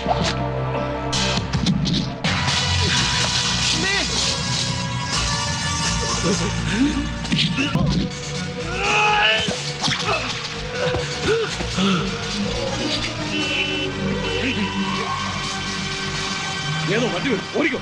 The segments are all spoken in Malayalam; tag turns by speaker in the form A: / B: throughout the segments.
A: 얘도 만들
B: 고 버리 고.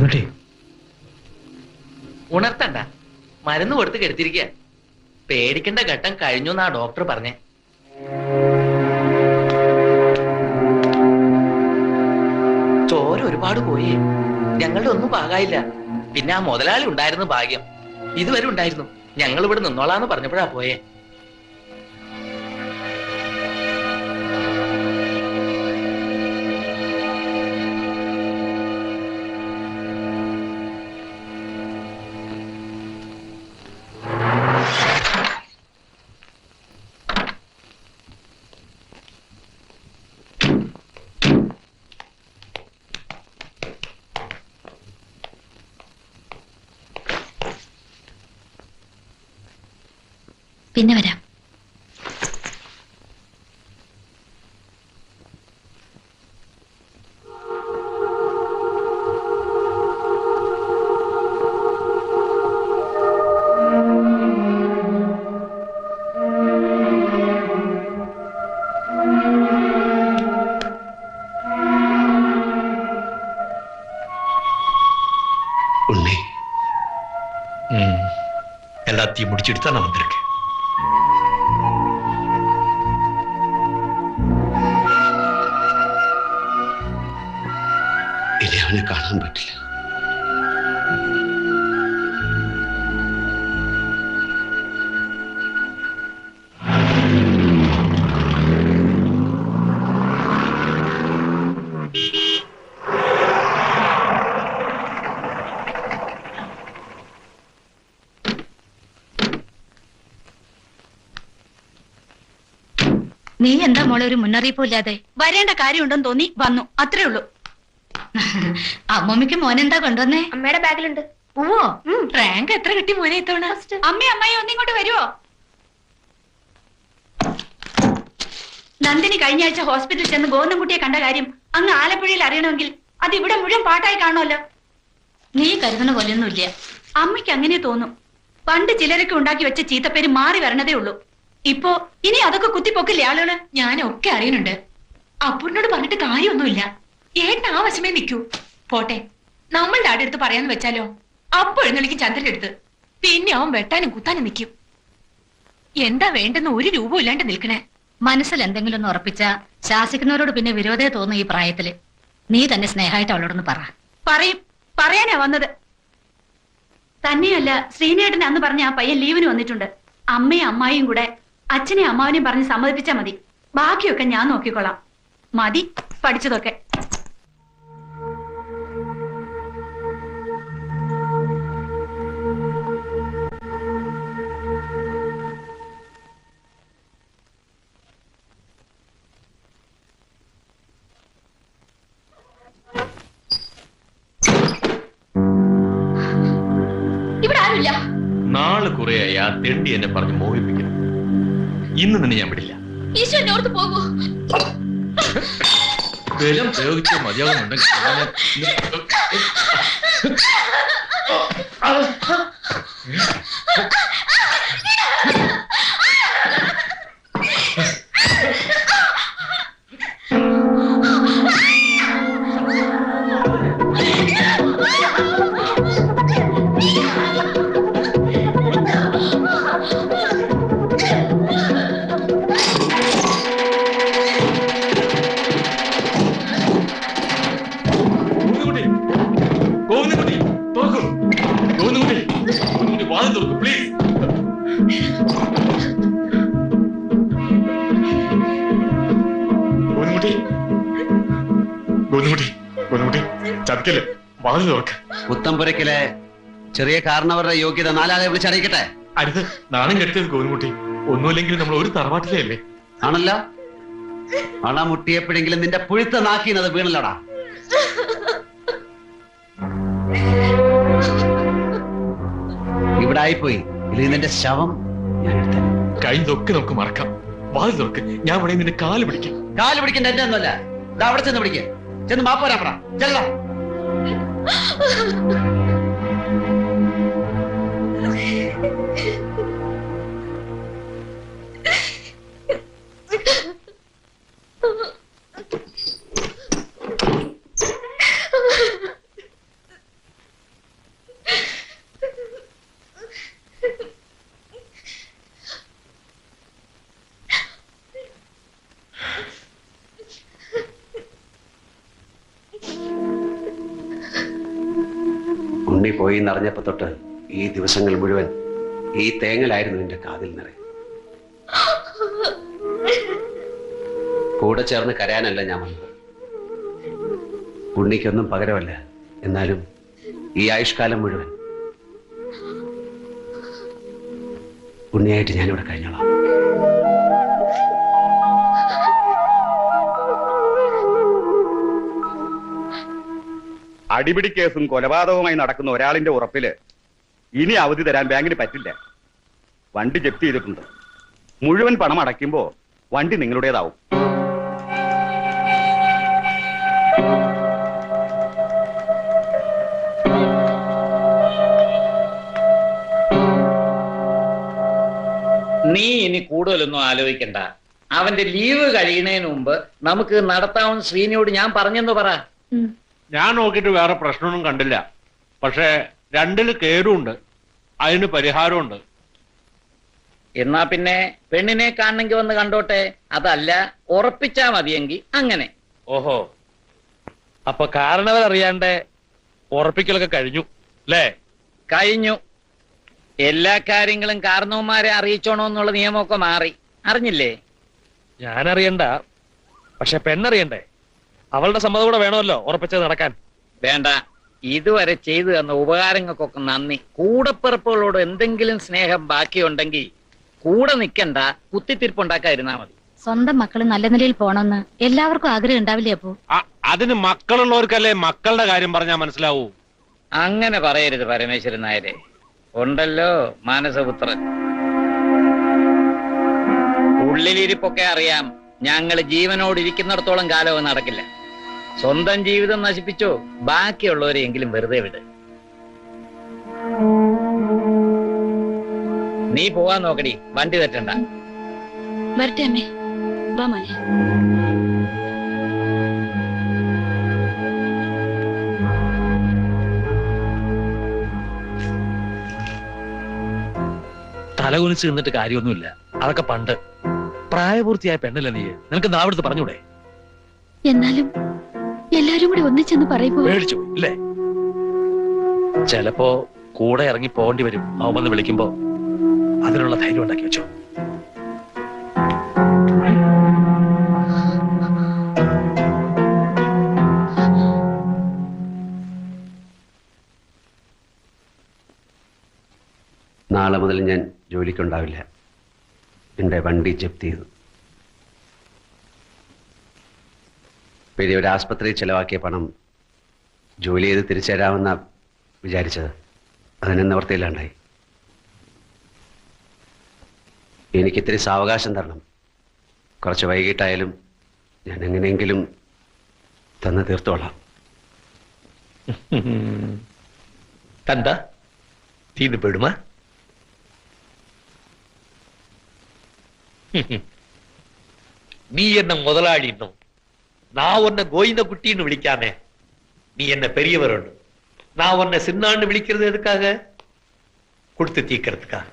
B: ഗോവിന്ദട്ടി
C: ഉണർത്തണ്ട. മരുന്ന് കൊടുത്ത് കെടുത്തിരിക്കുക പേടിക്കേണ്ട ഘട്ടം കഴിഞ്ഞു എന്നാ ഡോക്ടർ പറഞ്ഞേ. ചോര ഒരുപാട് പോയി. ഞങ്ങളുടെ ഒന്നും പാകായില്ല. പിന്നെ ആ മുതലാളി ഉണ്ടായിരുന്നു ഭാഗ്യം. ഇതുവരെ ഉണ്ടായിരുന്നു. ഞങ്ങൾ ഇവിടെ നിന്നോളാന്ന് പറഞ്ഞപ്പോഴാ പോയേ.
D: പിന്നെ വരാം
E: உன்னை எல்லாத்தையும் முடிச்சுட்டு தான் நான் வந்திருக்கேன் അവനെ കാണാൻ പറ്റില്ല.
D: നീ എന്താ മോളെ ഒരു മുന്നറിയിപ്പും ഇല്ലാതെ?
F: വരേണ്ട കാര്യമുണ്ടെന്ന് തോന്നി വന്നു. അത്രേ ഉള്ളൂ.
D: അമ്മമ്മയ്ക്ക് മോനെന്താ കൊണ്ടുവന്നേ?
F: അമ്മയുടെ ബാഗിലുണ്ട്.
D: ഓ റാങ്ക് എത്ര കിട്ടി മോനെ ഇത്തവണ?
F: അമ്മ അമ്മായി ഒന്നിങ്ങോട്ട് വരുവോ? നന്ദിനി കഴിഞ്ഞ ആഴ്ച ഹോസ്പിറ്റലിൽ ചെന്ന് ഗോവിന്ദൻകുട്ടിയെ കണ്ട കാര്യം അങ്ങ് ആലപ്പുഴയിൽ അറിയണമെങ്കിൽ അത് ഇവിടെ മുഴുവൻ പാട്ടായി കാണുമല്ലോ.
D: നീ കരുതുന്ന പോലെയൊന്നുമില്ല.
F: അമ്മയ്ക്ക് അങ്ങനെ തോന്നും. പണ്ട് ചിലരൊക്കെ ഉണ്ടാക്കി വെച്ച ചീത്തപ്പേര് മാറി വരണതേ ഉള്ളൂ. ഇപ്പോ ഇനി അതൊക്കെ കുത്തിപ്പൊക്കില്ലേ ആളുകൾ?
G: ഞാനൊക്കെ അറിയുന്നുണ്ട്. അപ്പുണ്ണോട് പറഞ്ഞിട്ട് കാര്യമൊന്നുമില്ല. ഏട്ടൻ ആ വശമേ നിൽക്കൂ. പോട്ടെ നമ്മളുടെ ആടെ അടുത്ത് പറയാന്ന് വെച്ചാലോ? അപ്പൊ എഴുന്നള്ളിക്കും ചന്ദ്രന്റെ അടുത്ത്. പിന്നെ അവൻ വെട്ടാനും കുത്താനും നിൽക്കും. എന്താ വേണ്ടെന്ന് ഒരു രൂപ ഇല്ലാണ്ട് നിൽക്കണേ?
D: മനസ്സിൽ എന്തെങ്കിലും ഒന്ന് ഉറപ്പിച്ച ശാസിക്കുന്നവരോട് പിന്നെ വിരോധേ തോന്നും ഈ പ്രായത്തിൽ. നീ തന്നെ സ്നേഹമായിട്ട് അവളോടൊന്ന് പറ.
F: പറയും. പറയാനാ വന്നത്. തന്നെയല്ല ശ്രീനേട്ടൻ അന്ന് പറഞ്ഞ ആ പയ്യൻ ലീവിന് വന്നിട്ടുണ്ട്. അമ്മയും അമ്മായിയും കൂടെ അച്ഛനെ അമ്മാവനെയും പറഞ്ഞ് സമ്മതിപ്പിച്ചാ മതി. ബാക്കിയൊക്കെ ഞാൻ നോക്കിക്കൊള്ളാം. മതി പഠിച്ചതൊക്കെ.
B: നാളെ കുറെയായി ആ തെണ്ടി എന്നെ പറഞ്ഞ് മോഹിപ്പിക്കുന്നു. ഇന്ന് തന്നെ ഞാൻ വിടില്ല.
G: ഈശോ എന്നെ ഓർത്ത് പോകൂ.
B: ബലം പ്രയോഗിച്ച മതിയാകുന്നുണ്ടെങ്കിൽ ഗോവിന്ദൻകുട്ടി വാതിൽ തുറക്കൂ പ്ലീസ് ഗോവിന്ദൻകുട്ടി. ഗോവിന്ദൻകുട്ടി ഗോവിന്ദൻകുട്ടി. ചതിക്കല്ലേ? വാതിൽ തുറക്ക.
E: പുത്തമ്പുരക്കിലെ ചെറിയ കാരണവരുടെ യോഗ്യത നാലാളെ വിളിച്ചറിയിക്കട്ടെ
B: അടുത്ത് നാണം കെട്ടിയത് ഗോവിന്ദൻകുട്ടി. ഒന്നുമില്ലെങ്കിലും നമ്മൾ ഒരു തറവാട്ടിലേ അല്ലേ
E: ആണല്ലോ. അണ മുട്ടിയപ്പോഴെങ്കിലും നിന്റെ പുഴുത്ത നാക്കിന്നത് വീണല്ലോടാ. ഇവിടെ ആയിപ്പോയി ഇതിൽ നിന്റെ ശവം ഞാൻ എടുത്തേ
B: കഴിഞ്ഞതൊക്കെ നമുക്ക് മറക്കാം. വാതിൽ തുറക്ക്. ഞാൻ ഇവിടെ നിന്റെ കാൽ പിടിക്കാം.
E: കാൽ പിടിക്കേണ്ട എന്റെ ഒന്നുമല്ല. ഇത് അവിടെ ചെന്ന് പിടിക്കുക ചെന്ന് മാപ്പോരാപ്പറ ചെല്ല പറ. ചെല്ലാം ഉണ്ണി പോയി തൊട്ട് ഈ ദിവസങ്ങൾ മുഴുവൻ ഈ തേങ്ങലായിരുന്നു എന്റെ കാതിൽ നിറയെ. കൂടെ ചേർന്ന് കരയാനല്ല ഞാൻ വന്നത്. ഉണ്ണിക്കൊന്നും പകരമല്ല. എന്നാലും ഈ ആയുഷ്കാലം മുഴുവൻ ഉണ്ണിയായിട്ട് ഞാനിവിടെ കഴിഞ്ഞോളാം.
A: അടിപിടി കേസും കൊലപാതകവുമായി നടക്കുന്ന ഒരാളിന്റെ ഉറപ്പിൽ ഇനി അവധി തരാൻ ബാങ്കിന് പറ്റില്ല. വണ്ടി ജപ്തി ചെയ്തിട്ടുണ്ട്. മുഴുവൻ പണം അടയ്ക്കുമ്പോ വണ്ടി നിങ്ങളുടേതാവും.
C: നീ ഇനി കൂടുതലൊന്നും ആലോചിക്കണ്ട. അവന്റെ ലീവ് കഴിയുന്നതിന് മുമ്പ് നമുക്ക് നടത്താവുന്ന ശ്രീനിയോട് ഞാൻ പറഞ്ഞെന്ന് പറ.
H: ഞാൻ നോക്കിയിട്ട് വേറെ പ്രശ്നമൊന്നും കണ്ടില്ല. പക്ഷേ രണ്ടിൽ കേടുണ്ട്. അതിന് പരിഹാരമുണ്ട്.
C: എന്നാ പിന്നെ പെണ്ണിനെ കാണണമെങ്കിൽ വന്ന് കണ്ടോട്ടെ? അതല്ല ഉറപ്പിച്ചാ മതിയെങ്കിൽ അങ്ങനെ.
H: ഓഹോ. അപ്പൊ കാരണവരറിയാണ്ട് ഉറപ്പിക്കലൊക്കെ കഴിഞ്ഞു അല്ലേ?
C: കഴിഞ്ഞു. എല്ലാ കാര്യങ്ങളും കാരണവന്മാരെ അറിയിച്ചോണോ എന്നുള്ള നിയമമൊക്കെ മാറി. അറിഞ്ഞില്ലേ?
H: ഞാനറിയണ്ട. പക്ഷെ പെണ്ണറിയണ്ടേ? അവളുടെ സമ്മതം കൂടെ വേണമല്ലോ ഉറപ്പിച്ചത് നടക്കാൻ.
C: വേണ്ട. ഇതുവരെ ചെയ്തു തന്ന ഉപകാരങ്ങൾക്കൊക്കെ നന്ദി. കൂടപ്പിറപ്പുകളോട് എന്തെങ്കിലും സ്നേഹം ബാക്കിയുണ്ടെങ്കിൽ കൂടെ നിൽക്കണ്ട കുത്തിത്തിരിപ്പുണ്ടാക്കാതിരുന്നാ മതി.
D: സ്വന്തം മക്കൾ നല്ല നിലയിൽ പോണമെന്ന് എല്ലാവർക്കും ആഗ്രഹം ഉണ്ടാവില്ലേ അപ്പോ?
H: അതിന് മക്കളുള്ളവർക്കല്ലേ മക്കളുടെ കാര്യം പറഞ്ഞാൽ മനസ്സിലാവൂ?
C: അങ്ങനെ പറയരുത് പരമേശ്വരൻ നായരെ. ഉണ്ടല്ലോ മാനസപുത്രൻ. ഉള്ളിലിരിപ്പൊക്കെ അറിയാം. ഞങ്ങൾ ജീവനോട് ഇരിക്കുന്നിടത്തോളം കാലം നടക്കില്ല. സ്വന്തം ജീവിതം നശിപ്പിച്ചോ? ബാക്കിയുള്ളവരെയെങ്കിലും വെറുതെ വിട്. നീ പോവാൻ നോക്കടി. വണ്ടി തെറ്റണ്ട
F: വരട്ടെ അമ്മേ. വാ മോനെ.
H: തലകുനിച്ച് നിന്നിട്ട് കാര്യമൊന്നുമില്ല. അതൊക്കെ പണ്ട്. പ്രായപൂർത്തിയായ പെണ്ണല്ലേ നീ നിനക്ക് നാവിടുത്ത് പറഞ്ഞൂടെ
F: എന്നാലും എല്ലാരും കൂടി ഒന്നിച്ചെന്ന് പറയുമ്പോ
H: പേടിച്ചു ഇല്ലേ ചിലപ്പോ കൂടെ ഇറങ്ങി പോകേണ്ടി വരും. അവൻ വന്ന് വിളിക്കുമ്പോ അതിനുള്ള ധൈര്യം ഉണ്ടാക്കി വെച്ചോ.
E: നാളെ മുതൽ ഞാൻ ജോലിക്കുണ്ടാവില്ല. എന്റെ വണ്ടി ജപ്തി ചെയ്തു. പിന്നെ ഒരു ആസ്പത്രിയിൽ ചെലവാക്കിയ പണം ജോലി ചെയ്ത് തിരിച്ചു തരാമെന്ന വിചാരിച്ചത് അതിന് നിവർത്തിയില്ലാണ്ടായി എനിക്ക് ഇത്തിരി സാവകാശം തരണം കുറച്ച് വൈകിട്ടായാലും ഞാൻ എങ്ങനെയെങ്കിലും തന്ന് തീർത്തോളാം
B: தந்தா தீந்து போயிடுமா நீ என்ன முதலாளின்னும் நான் உன்னை கோவிந்த குட்டின்னு விழிக்காமே. நீ என்ன பெரியவர் நான் உன்னை சின்னான்னு விழிக்கிறது எதுக்காக? கொடுத்து தீக்கிறதுக்காக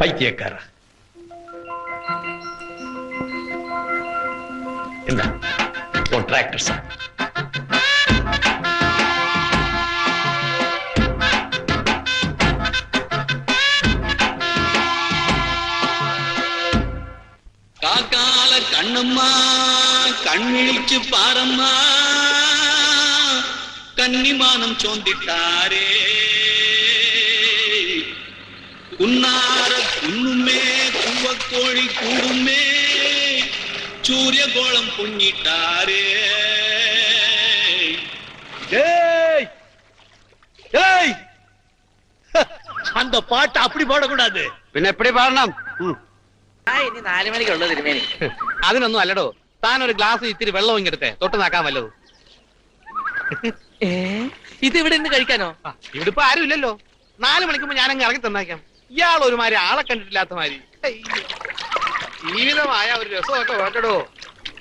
B: பைத்தியக்கார. இந்த உன் டிராக்டர் சார்
E: கண்விழிச்சு பாரம்மா கன்னிமானம் சோந்திட்டாரே உன்னார குன்னுமே குவக்கோழி கூடுமே
I: சூரியகோளம் பொங்கிட்டாரே
J: ஏய் ஏய் அந்த பாட்டு அப்படி பாடக்கூடாது
E: പിന്നെ എപ്പടി പാടണം
K: ആ ഇനി നാലു മണിക്കുള്ളത് തിരുമേനി
J: അതിനൊന്നും അല്ലടോ താൻ ഒരു ഗ്ലാസ് ഇത്തിരി വെള്ളം ഇങ്ങെടുത്തെ. തൊട്ട് നാക്കാൻ വല്ലത്.
K: ഇത് ഇവിടെ നിന്ന് കഴിക്കാനോ?
J: ഇവിടെ ഇപ്പൊ ആരും ഇല്ലല്ലോ. നാല് മണിക്കുമ്പോ ഞാൻ ഞാനങ്ങ് ഇറങ്ങി തന്നാക്കാം. ഇയാൾ ഒരുമാതിരി ആളെ കണ്ടിട്ടില്ലാത്ത മാതിരി. ജീവിതമായ ഒരു രസമൊക്കെ വേണ്ടടോ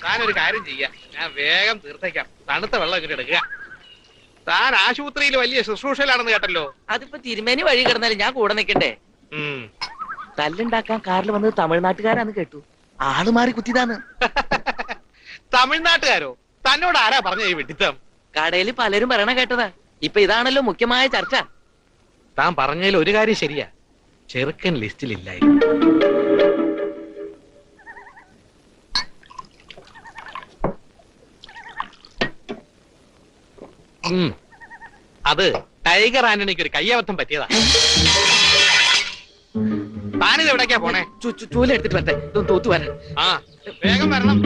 J: താനൊരു കാര്യം ചെയ്യാം. ഞാൻ വേഗം തീർത്തേക്കാം. തണുത്ത വെള്ളം ഇങ്ങോട്ട് എടുക്കുക. താൻ ആശുപത്രിയിൽ വലിയ ശുശ്രൂഷയിലാണെന്ന് കേട്ടല്ലോ.
K: അതിപ്പോ തിരുമേനി വഴി കിടന്നാലും ഞാൻ കൂടെ നിൽക്കണ്ടേ? തല്ലുണ്ടാക്കാൻ കാറിൽ വന്നത് തമിഴ്നാട്ടുകാരാന്ന് കേട്ടു. ആൾ മാറി കുത്തിയതാന്ന്
J: തമിഴ്നാട്ടുകാരോ? തന്നോട് ആരാ പറഞ്ഞ ഈ വെട്ടിത്തം
K: കടയിൽ പലരും പറയണ കേട്ടതാ. ഇപ്പൊ ഇതാണല്ലോ മുഖ്യമായ ചർച്ച.
J: താൻ പറഞ്ഞതിൽ ഒരു കാര്യം ശരിയാ. ചെറുക്കൻ ലിസ്റ്റിലില്ലായി. അത് ടൈഗർ ആന്റണിക്ക് ഒരു കയ്യബദ്ധം പറ്റിയതാ. താനിത് എവിടേക്കാ പോണേ?
K: ചൂലെടുത്തിട്ട് വരട്ടെ. തൂത്തു വരാൻ
J: ആ വേഗം വരണം.